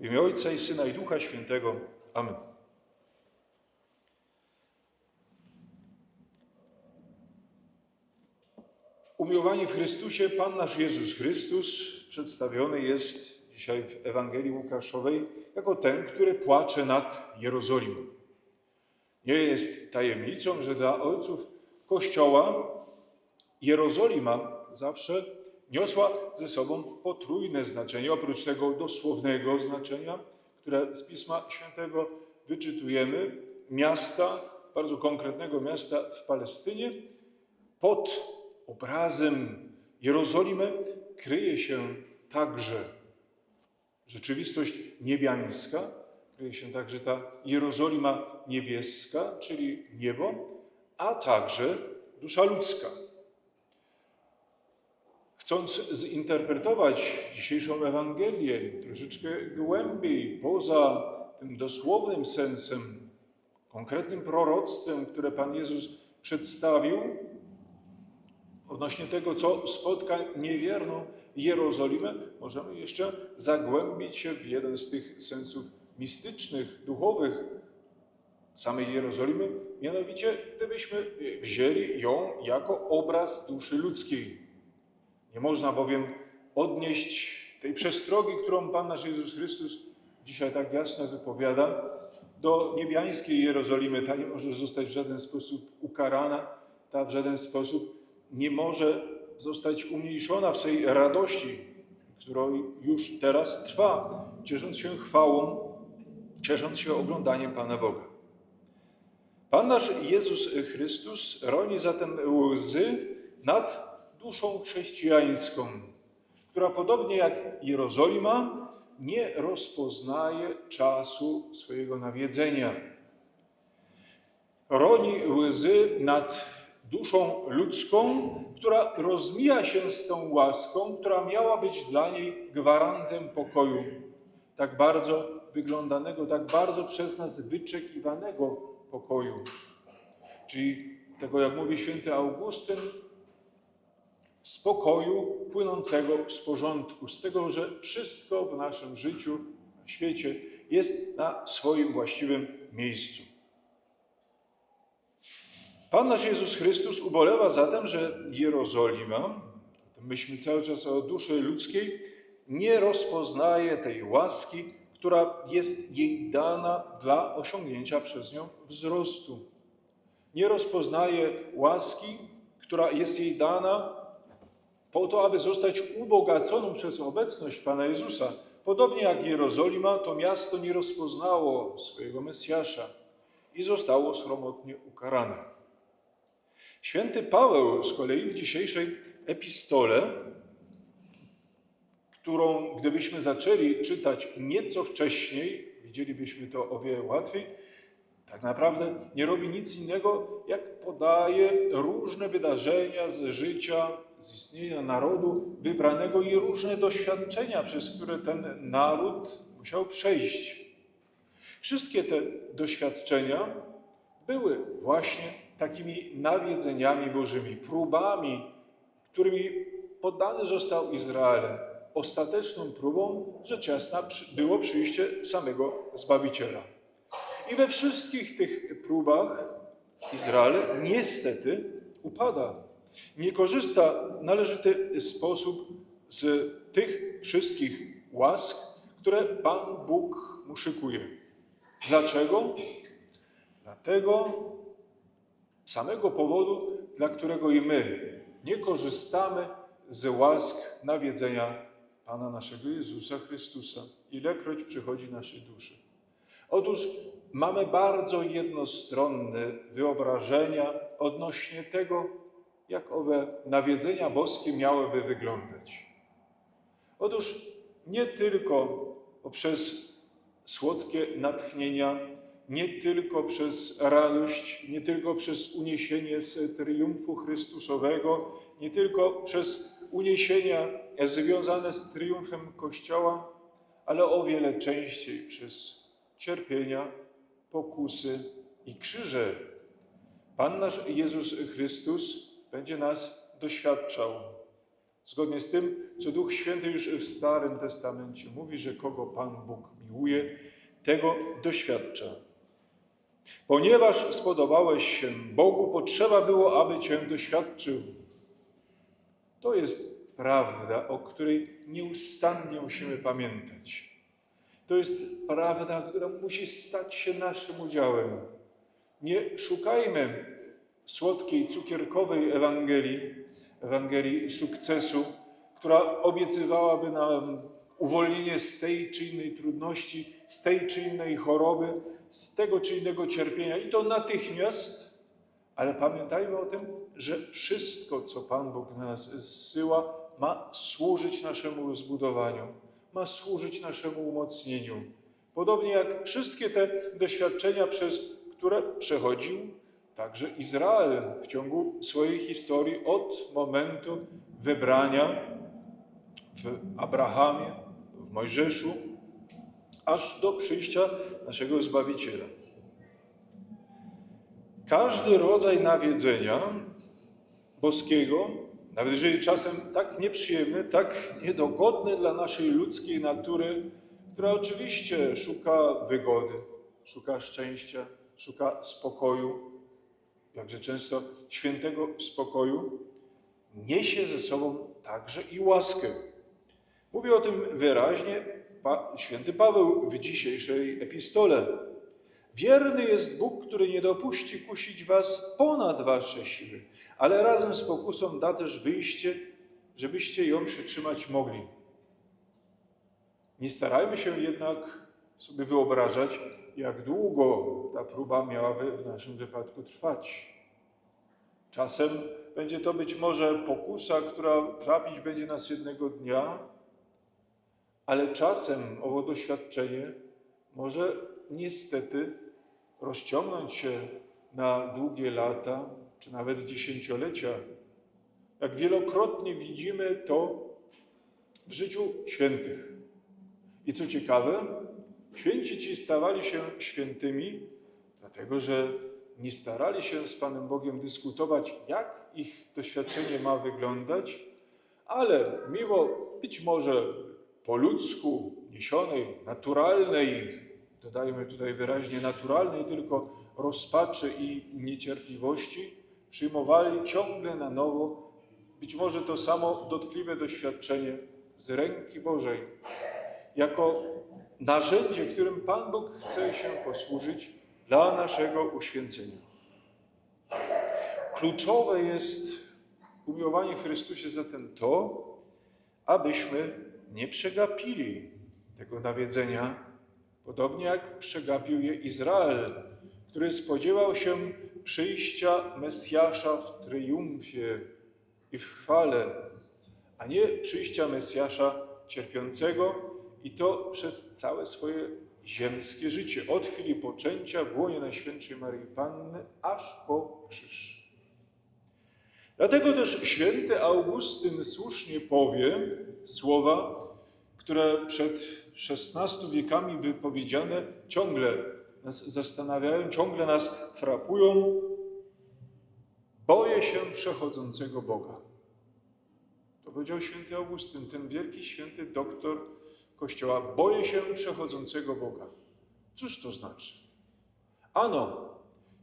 W imię Ojca i Syna i Ducha Świętego. Amen. Umiłowani w Chrystusie, Pan nasz Jezus Chrystus przedstawiony jest dzisiaj w Ewangelii Łukaszowej jako ten, który płacze nad Jerozolimą. Nie jest tajemnicą, że dla ojców Kościoła Jerozolima zawsze niosła ze sobą potrójne znaczenie, oprócz tego dosłownego znaczenia, które z Pisma Świętego wyczytujemy, miasta, bardzo konkretnego miasta w Palestynie, pod obrazem Jerozolimy kryje się także rzeczywistość niebiańska, kryje się także ta Jerozolima niebieska, czyli niebo, a także dusza ludzka. Chcąc zinterpretować dzisiejszą Ewangelię troszeczkę głębiej, poza tym dosłownym sensem, konkretnym proroctwem, które Pan Jezus przedstawił, odnośnie tego, co spotka niewierną Jerozolimę, możemy jeszcze zagłębić się w jeden z tych sensów mistycznych, duchowych samej Jerozolimy, mianowicie gdybyśmy wzięli ją jako obraz duszy ludzkiej. Nie można bowiem odnieść tej przestrogi, którą Pan nasz Jezus Chrystus dzisiaj tak jasno wypowiada, do niebiańskiej Jerozolimy. Ta nie może zostać w żaden sposób ukarana, ta w żaden sposób nie może zostać umniejszona w swej radości, którą już teraz trwa, ciesząc się chwałą, ciesząc się oglądaniem Pana Boga. Pan nasz Jezus Chrystus roni zatem łzy nad duszą chrześcijańską, która podobnie jak Jerozolima nie rozpoznaje czasu swojego nawiedzenia. Roni łzy nad duszą ludzką, która rozmija się z tą łaską, która miała być dla niej gwarantem pokoju, tak bardzo wyglądanego, tak bardzo przez nas wyczekiwanego pokoju. Czyli tego, jak mówi święty Augustyn, spokoju płynącego z porządku, z tego, że wszystko w naszym życiu, na świecie jest na swoim właściwym miejscu. Pan nasz Jezus Chrystus ubolewa zatem, że Jerozolima, myślmy cały czas o duszy ludzkiej, nie rozpoznaje tej łaski, która jest jej dana dla osiągnięcia przez nią wzrostu. Nie rozpoznaje łaski, która jest jej dana po to, aby zostać ubogaconą przez obecność Pana Jezusa. Podobnie jak Jerozolima, to miasto nie rozpoznało swojego Mesjasza i zostało sromotnie ukarane. Święty Paweł z kolei w dzisiejszej epistole, którą gdybyśmy zaczęli czytać nieco wcześniej, widzielibyśmy to o wiele łatwiej, tak naprawdę nie robi nic innego, jak podaje różne wydarzenia z życia, z istnienia narodu wybranego i różne doświadczenia, przez które ten naród musiał przejść. Wszystkie te doświadczenia były właśnie takimi nawiedzeniami Bożymi, próbami, którymi poddany został Izrael. Ostateczną próbą, rzecz jasna, było przyjście samego Zbawiciela. I we wszystkich tych próbach Izrael niestety upada. Nie korzysta w należyty sposób z tych wszystkich łask, które Pan Bóg mu szykuje. Dlaczego? Dlatego samego powodu, dla którego i my nie korzystamy z łask nawiedzenia Pana naszego Jezusa Chrystusa, ilekroć przychodzi naszej duszy. Otóż mamy bardzo jednostronne wyobrażenia odnośnie tego, jak owe nawiedzenia boskie miałyby wyglądać. Otóż nie tylko poprzez słodkie natchnienia, nie tylko przez radość, nie tylko przez uniesienie z triumfu Chrystusowego, nie tylko przez uniesienia związane z triumfem Kościoła, ale o wiele częściej przez cierpienia, pokusy i krzyże. Pan nasz Jezus Chrystus będzie nas doświadczał Zgodnie z tym, co Duch Święty już w Starym Testamencie mówi, że kogo Pan Bóg miłuje, tego doświadcza. Ponieważ spodobałeś się Bogu, potrzeba było, aby Cię doświadczył. To jest prawda, o której nieustannie musimy pamiętać. To jest prawda, która musi stać się naszym udziałem. Nie szukajmy słodkiej, cukierkowej Ewangelii, Ewangelii sukcesu, która obiecywałaby nam uwolnienie z tej czy innej trudności, z tej czy innej choroby, z tego czy innego cierpienia i to natychmiast, ale pamiętajmy o tym, że wszystko, co Pan Bóg na nas zsyła, ma służyć naszemu zbudowaniu, ma służyć naszemu umocnieniu. Podobnie jak wszystkie te doświadczenia, przez które przechodził także Izrael w ciągu swojej historii od momentu wybrania w Abrahamie, w Mojżeszu, aż do przyjścia naszego Zbawiciela. Każdy rodzaj nawiedzenia boskiego, nawet jeżeli czasem tak nieprzyjemny, tak niedogodny dla naszej ludzkiej natury, która oczywiście szuka wygody, szuka szczęścia, szuka spokoju, jakże często świętego spokoju, niesie ze sobą także i łaskę. Mówi o tym wyraźnie pa, święty Paweł w dzisiejszej epistole. Wierny jest Bóg, który nie dopuści kusić was ponad wasze siły, ale razem z pokusą da też wyjście, żebyście ją przytrzymać mogli. Nie starajmy się jednak sobie wyobrażać, jak długo ta próba miałaby w naszym wypadku trwać. Czasem będzie to być może pokusa, która trapić będzie nas jednego dnia, ale czasem owo doświadczenie może niestety rozciągnąć się na długie lata, czy nawet dziesięciolecia. Jak wielokrotnie widzimy to w życiu świętych. I co ciekawe, święci ci stawali się świętymi, dlatego że nie starali się z Panem Bogiem dyskutować, jak ich doświadczenie ma wyglądać, ale mimo być może po ludzku niesionej, naturalnej, dodajmy tutaj wyraźnie naturalnej, tylko rozpaczy i niecierpliwości, przyjmowali ciągle na nowo być może to samo dotkliwe doświadczenie z ręki Bożej, jako narzędzie, którym Pan Bóg chce się posłużyć dla naszego uświęcenia. Kluczowe jest umiłowanie w Chrystusie zatem to, abyśmy nie przegapili tego nawiedzenia, podobnie jak przegapił je Izrael, który spodziewał się przyjścia Mesjasza w triumfie i w chwale, a nie przyjścia Mesjasza cierpiącego i to przez całe swoje ziemskie życie, od chwili poczęcia w łonie Najświętszej Maryi Panny, aż po krzyż. Dlatego też święty Augustyn słusznie powie słowa, które przed XVI wiekami wypowiedziane ciągle nas zastanawiają, ciągle nas frapują. Boję się przechodzącego Boga. To powiedział święty Augustyn, ten wielki święty doktor Kościoła. Boję się przechodzącego Boga. Cóż to znaczy? Ano,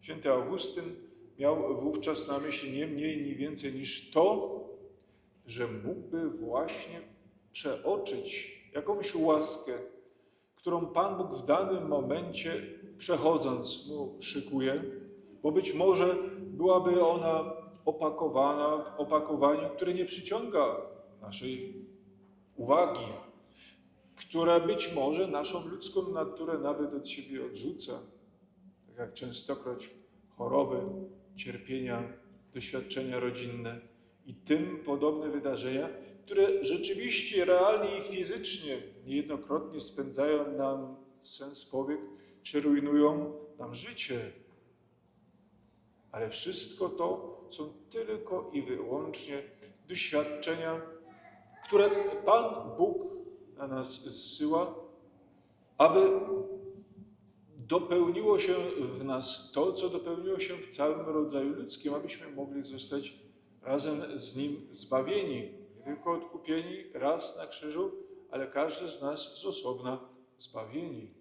święty Augustyn miał wówczas na myśli nie mniej, nie więcej niż to, że mógłby właśnie przeoczyć jakąś łaskę, którą Pan Bóg w danym momencie przechodząc mu szykuje, bo być może byłaby ona opakowana w opakowaniu, które nie przyciąga naszej uwagi, które być może naszą ludzką naturę nawet od siebie odrzuca, tak jak częstokroć choroby, cierpienia, doświadczenia rodzinne i tym podobne wydarzenia, które rzeczywiście realnie i fizycznie niejednokrotnie spędzają nam sens powiek, czy rujnują nam życie. Ale wszystko to są tylko i wyłącznie doświadczenia, które Pan Bóg na nas zsyła, aby dopełniło się w nas to, co dopełniło się w całym rodzaju ludzkim, abyśmy mogli zostać razem z Nim zbawieni. tylko odkupieni raz na krzyżu, ale każdy z nas z osobna zbawieni.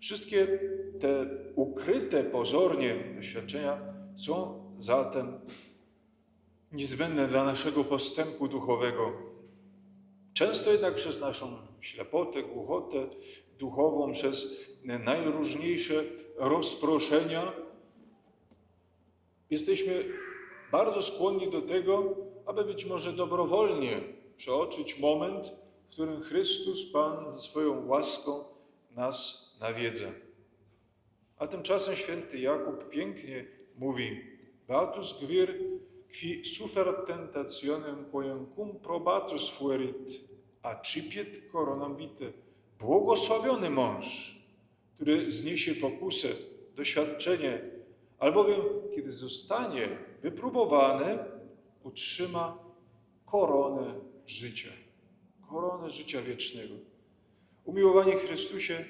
Wszystkie te ukryte pozornie doświadczenia są zatem niezbędne dla naszego postępu duchowego. Często jednak przez naszą ślepotę, głuchotę duchową, przez najróżniejsze rozproszenia, jesteśmy bardzo skłonni do tego, aby być może dobrowolnie przeoczyć moment, w którym Chrystus Pan ze swoją łaską nas nawiedza. A tymczasem święty Jakub pięknie mówi: Beatus gwir qui sufer tentationem quoiem cum probatus fuerit, accipiet coronam vitae. Błogosławiony mąż, który zniesie pokusę, doświadczenie, albowiem kiedy zostanie wypróbowany, utrzyma koronę życia, koronę życia wiecznego. Umiłowani Chrystusie,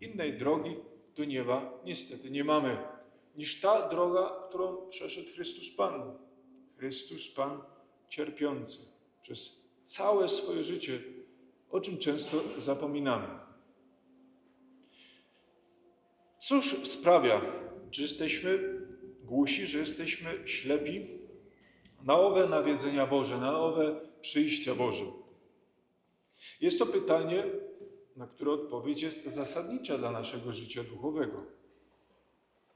innej drogi do nieba niestety nie mamy, niż ta droga, którą przeszedł Chrystus Pan. Chrystus Pan cierpiący przez całe swoje życie, o czym często zapominamy. Cóż sprawia, że jesteśmy głusi, że jesteśmy ślepi na owe nawiedzenia Boże, na owe przyjścia Boże? Jest to pytanie, na które odpowiedź jest zasadnicza dla naszego życia duchowego.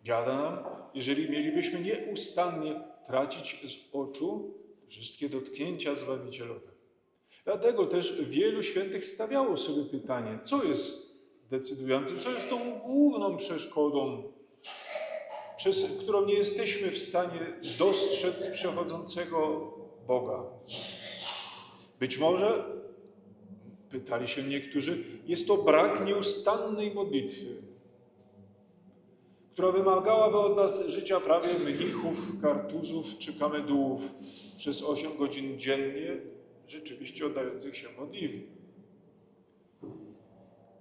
Biada nam, jeżeli mielibyśmy nieustannie tracić z oczu wszystkie dotknięcia zbawicielowe. Dlatego też wielu świętych stawiało sobie pytanie, co jest decydujące, co jest tą główną przeszkodą, przez którą nie jesteśmy w stanie dostrzec przechodzącego Boga. Być może, pytali się niektórzy, jest to brak nieustannej modlitwy, która wymagałaby od nas życia prawie mnichów, kartuzów czy kamedułów przez 8 godzin dziennie, rzeczywiście oddających się modlitwie.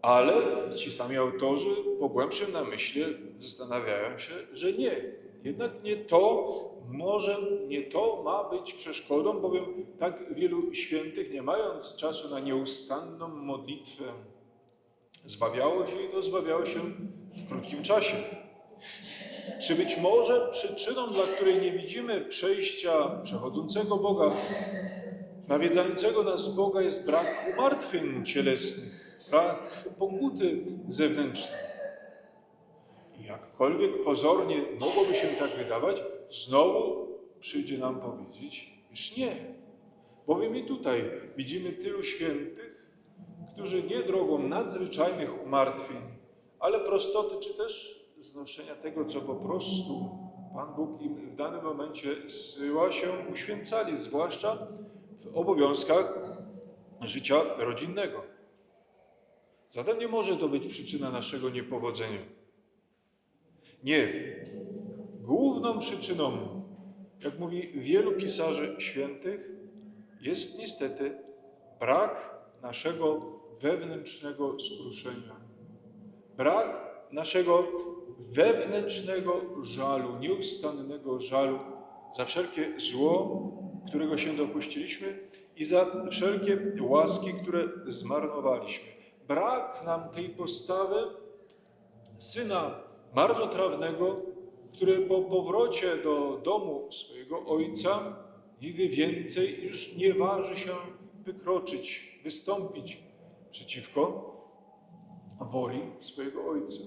Ale ci sami autorzy po głębszym namyśle zastanawiają się, że nie. Jednak nie to może, nie to ma być przeszkodą, bowiem tak wielu świętych, nie mając czasu na nieustanną modlitwę, zbawiało się i to zbawiało się w krótkim czasie. Czy być może przyczyną, dla której nie widzimy przejścia przechodzącego Boga, nawiedzającego nas Boga jest brak umartwień cielesnych, brak pokuty zewnętrznej. Jakkolwiek pozornie mogłoby się tak wydawać, znowu przyjdzie nam powiedzieć, iż nie. Bowiem i tutaj widzimy tylu świętych, którzy nie drogą nadzwyczajnych umartwień, ale prostoty czy też znoszenia tego, co po prostu Pan Bóg im w danym momencie zsyła się, uświęcali, zwłaszcza w obowiązkach życia rodzinnego. Zatem nie może to być przyczyna naszego niepowodzenia. Nie. Główną przyczyną, jak mówi wielu pisarzy świętych, jest niestety brak naszego wewnętrznego skruszenia. Brak naszego wewnętrznego żalu, nieustannego żalu za wszelkie zło, którego się dopuściliśmy i za wszelkie łaski, które zmarnowaliśmy. Brak nam tej postawy syna marnotrawnego, który po powrocie do domu swojego ojca nigdy więcej już nie waży się wykroczyć, wystąpić przeciwko woli swojego ojca.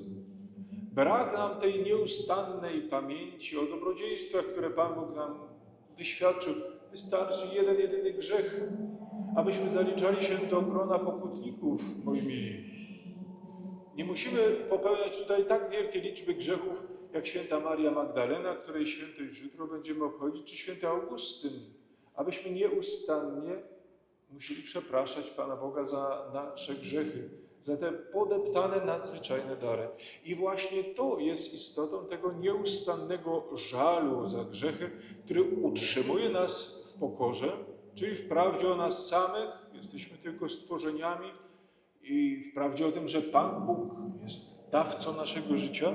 Brak nam tej nieustannej pamięci o dobrodziejstwach, które Pan Bóg nam wyświadczył. Wystarczy jeden, jedyny grzech, abyśmy zaliczali się do grona pokutników, moi mili. Nie musimy popełniać tutaj tak wielkiej liczby grzechów, jak święta Maria Magdalena, której świętość jutro będziemy obchodzić, czy święty Augustyn, abyśmy nieustannie musieli przepraszać Pana Boga za nasze grzechy, za te podeptane nadzwyczajne dary. I właśnie to jest istotą tego nieustannego żalu za grzechy, który utrzymuje nas w pokorze, czyli w prawdzie o nas samych, jesteśmy tylko stworzeniami, i w prawdzie o tym, że Pan Bóg jest dawcą naszego życia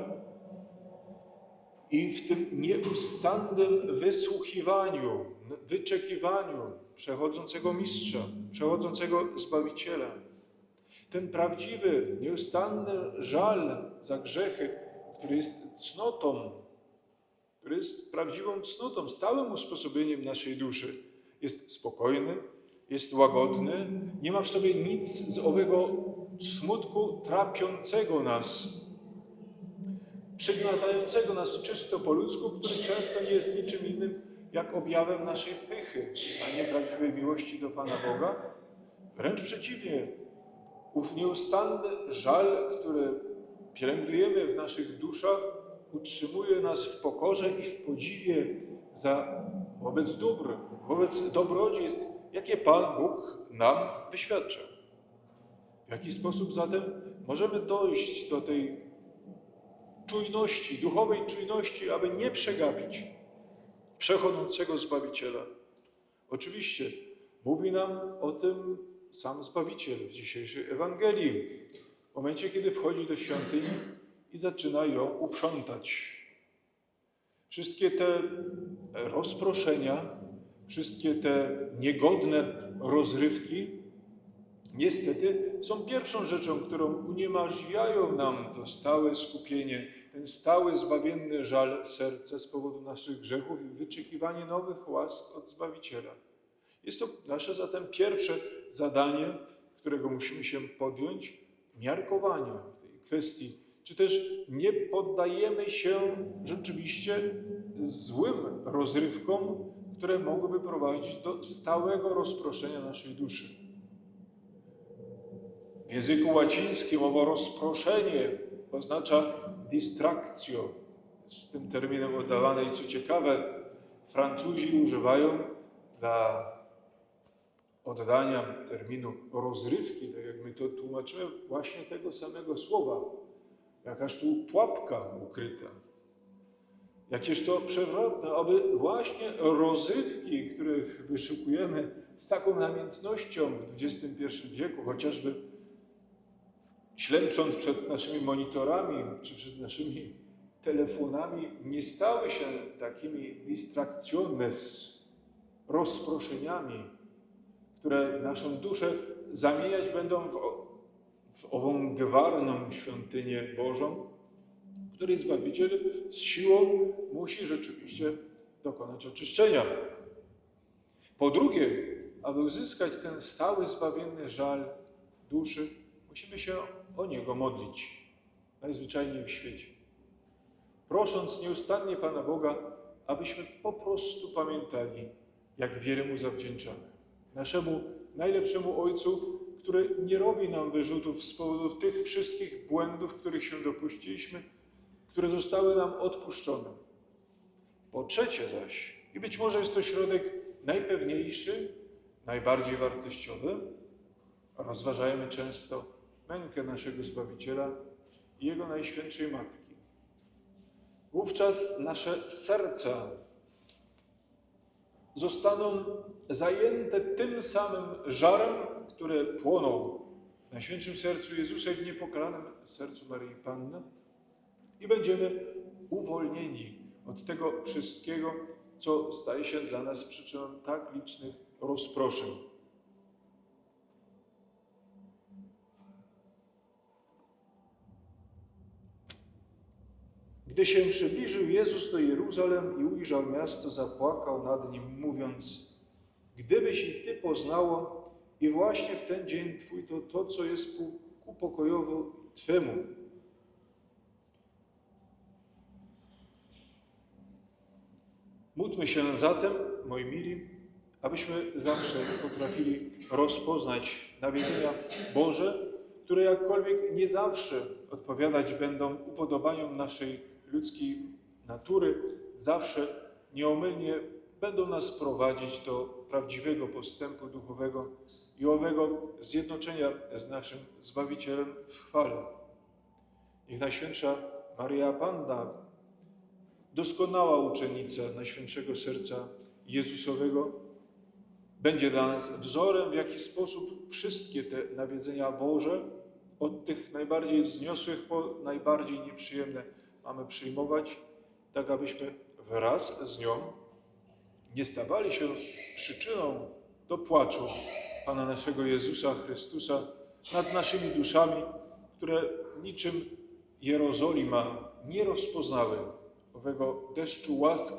i w tym nieustannym wysłuchiwaniu wyczekiwaniu przechodzącego mistrza, przechodzącego Zbawiciela. Ten prawdziwy, nieustanny żal za grzechy, który jest cnotą, który jest prawdziwą cnotą, stałym usposobieniem naszej duszy, jest spokojny, jest łagodny, nie ma w sobie nic z owego smutku trapiącego nas, przygniatającego nas czysto po ludzku, który często nie jest niczym innym jak objawem naszej pychy, a nie prawdziwej miłości do Pana Boga. Wręcz przeciwnie, ów nieustanny żal, który pielęgnujemy w naszych duszach, utrzymuje nas w pokorze i w podziwie za wobec dóbr, wobec dobrodziejstw, jakie Pan Bóg nam wyświadcza. W jaki sposób zatem możemy dojść do tej czujności, duchowej czujności, aby nie przegapić przechodzącego Zbawiciela? Oczywiście mówi nam o tym sam Zbawiciel w dzisiejszej Ewangelii. W momencie, kiedy wchodzi do świątyni i zaczyna ją uprzątać. Wszystkie te rozproszenia, wszystkie te niegodne rozrywki, niestety są pierwszą rzeczą, którą uniemożliwiają nam to stałe skupienie, ten stały zbawienny żal serca z powodu naszych grzechów i wyczekiwanie nowych łask od Zbawiciela. Jest to nasze zatem pierwsze zadanie, którego musimy się podjąć, miarkowanie w tej kwestii. Czy też nie poddajemy się rzeczywiście złym rozrywkom, które mogłyby prowadzić do stałego rozproszenia naszej duszy. W języku łacińskim owo rozproszenie oznacza distractio. Z tym terminem oddawane i co ciekawe, Francuzi używają dla oddania terminu rozrywki, tak jak my to tłumaczymy, właśnie tego samego słowa. Jakaż tu pułapka ukryta. Jakież to przewrotne, aby właśnie rozrywki, których wyszukujemy z taką namiętnością w XXI wieku, chociażby ślęcząc przed naszymi monitorami czy przed naszymi telefonami, nie stały się takimi distracciones, rozproszeniami, które naszą duszę zamieniać będą w, w ową gwarną świątynię Bożą, której Zbawiciel z siłą musi rzeczywiście dokonać oczyszczenia. Po drugie, aby uzyskać ten stały, zbawienny żal duszy, musimy się o Niego modlić, najzwyczajniej w świecie. Prosząc nieustannie Pana Boga, abyśmy po prostu pamiętali, jak wiele Mu zawdzięczamy. Naszemu najlepszemu Ojcu, który nie robi nam wyrzutów z powodu tych wszystkich błędów, których się dopuściliśmy, które zostały nam odpuszczone. Po trzecie zaś, i być może jest to środek najpewniejszy, najbardziej wartościowy, rozważajmy często mękę naszego Zbawiciela i Jego Najświętszej Matki. Wówczas nasze serca zostaną zajęte tym samym żarem, który płonął w Najświętszym Sercu Jezusa i w niepokalanym sercu Maryi Panny i będziemy uwolnieni od tego wszystkiego, co staje się dla nas przyczyną tak licznych rozproszeń. Gdy się przybliżył Jezus do Jeruzalem i ujrzał miasto, zapłakał nad nim, mówiąc: Gdybyś i ty poznało, i właśnie w ten dzień Twój to to, co jest ku, ku pokojowo Twemu. Módlmy się zatem, moi mili, abyśmy zawsze potrafili rozpoznać nawiedzenia Boże, które jakkolwiek nie zawsze odpowiadać będą upodobaniom naszej ludzkiej natury, zawsze nieomylnie będą nas prowadzić do prawdziwego postępu duchowego i owego zjednoczenia z naszym Zbawicielem w chwale. Niech Najświętsza Maria Panna, doskonała uczennica Najświętszego Serca Jezusowego, będzie dla nas wzorem, w jaki sposób wszystkie te nawiedzenia Boże, od tych najbardziej wzniosłych po najbardziej nieprzyjemne, mamy przyjmować, tak abyśmy wraz z nią nie stawali się przyczyną do płaczu Pana naszego Jezusa Chrystusa nad naszymi duszami, które niczym Jerozolima nie rozpoznały owego deszczu łask,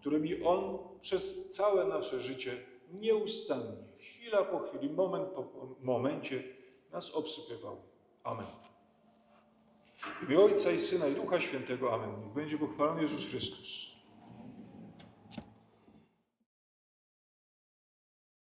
którymi On przez całe nasze życie nieustannie, chwila po chwili, moment po momencie nas obsypywał. Amen. W imię Ojca i Syna i Ducha Świętego. Amen. Niech będzie pochwalony Jezus Chrystus.